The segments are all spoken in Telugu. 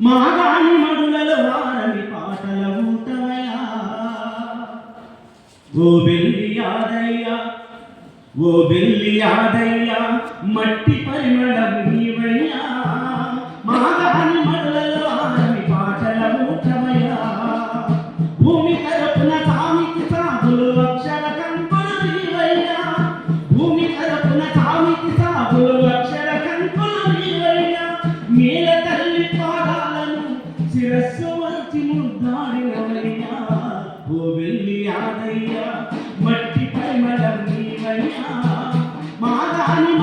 మాగాని మడులలో వారని పాటల ఊటవయా. ఓ బెల్లి యాదయ్య ఓ బెల్లి యాదయ్య మట్టి పరిమళం నీవయ్యా. మాగాని మడులలో వారని పాటల ఊటవయా. భూమి తరపున సామికి సాధులు అక్షర కంకులు నీవయ్యా. భూమి తరపున సామికి సాధులు అక్షర కంకులు శిరస్సు ముద్దాడినవయ్యా ఓ వెళ్ళి నీవయ్యా మాదాని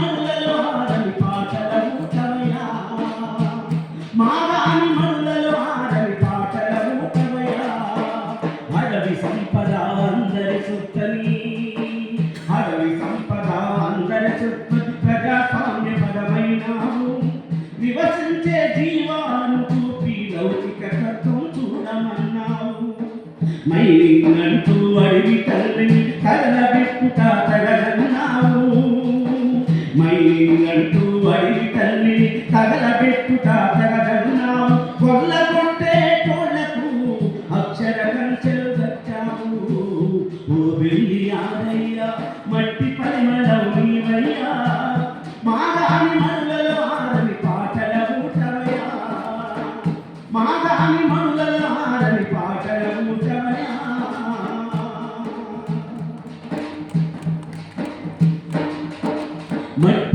మైలింగ్ అంటూ అడివి తల్లిని కదలబెట్టుట తగలన్నావు మైలింగ్ అంటూ అడివి తల్లిని తగలబెట్టుట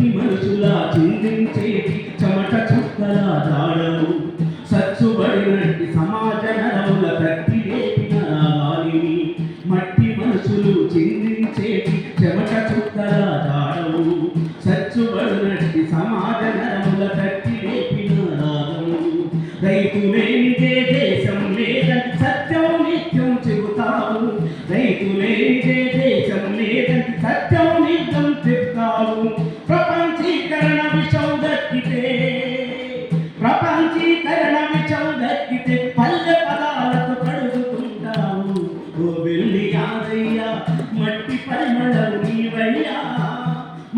మట్టి మనుషులా చిందించేటి చెమట చుక్కల జాడము సచ్చుబడినట్టి సమాజ నరముల కత్తి లేపిన గాలిని. మట్టి మనుషులు చిందించేటి చెమట చుక్కలా జాడము సచ్చుబడినట్టి సమాజ నరముల కత్తి లేపిన రాగము రైతు ప్రపంచీకరణ విషం దక్కితే పల్లె పదాలతో కడుగుతుంటావు ఓ వెళ్ళి యాదయ్య మట్టి పరిమళం నీవయ్యా.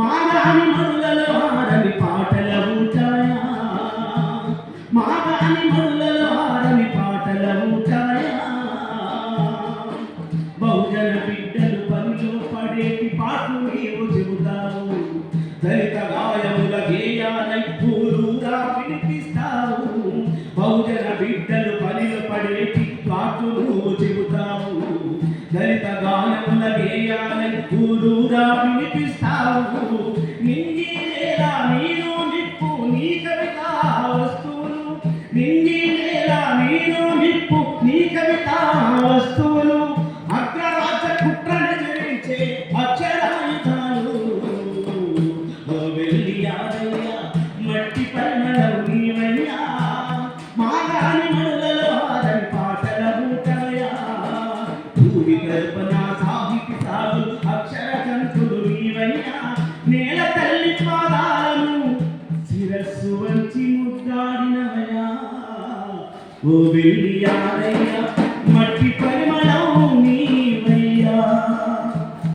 మాగాని మరులలో ఆడని పాటల ఊటాయా మాగాని మరులలో ఆడని పాటల ఊటాయా బహుజన బిడ్డలు గురుగా వినిపిస్తావు. నింగి లేదా నీరు నిప్పు నీ కవిత వస్తువులు. నింగి లేదా నీరు నిప్పు నీ కవిత వస్తువులు. అగ్రరాజ కుట్రను జరించే అక్షరాయుధాలు. ఓ ముద్దాడినవయ్యా ఓ వెళ్ళి యాదయ్య మట్టి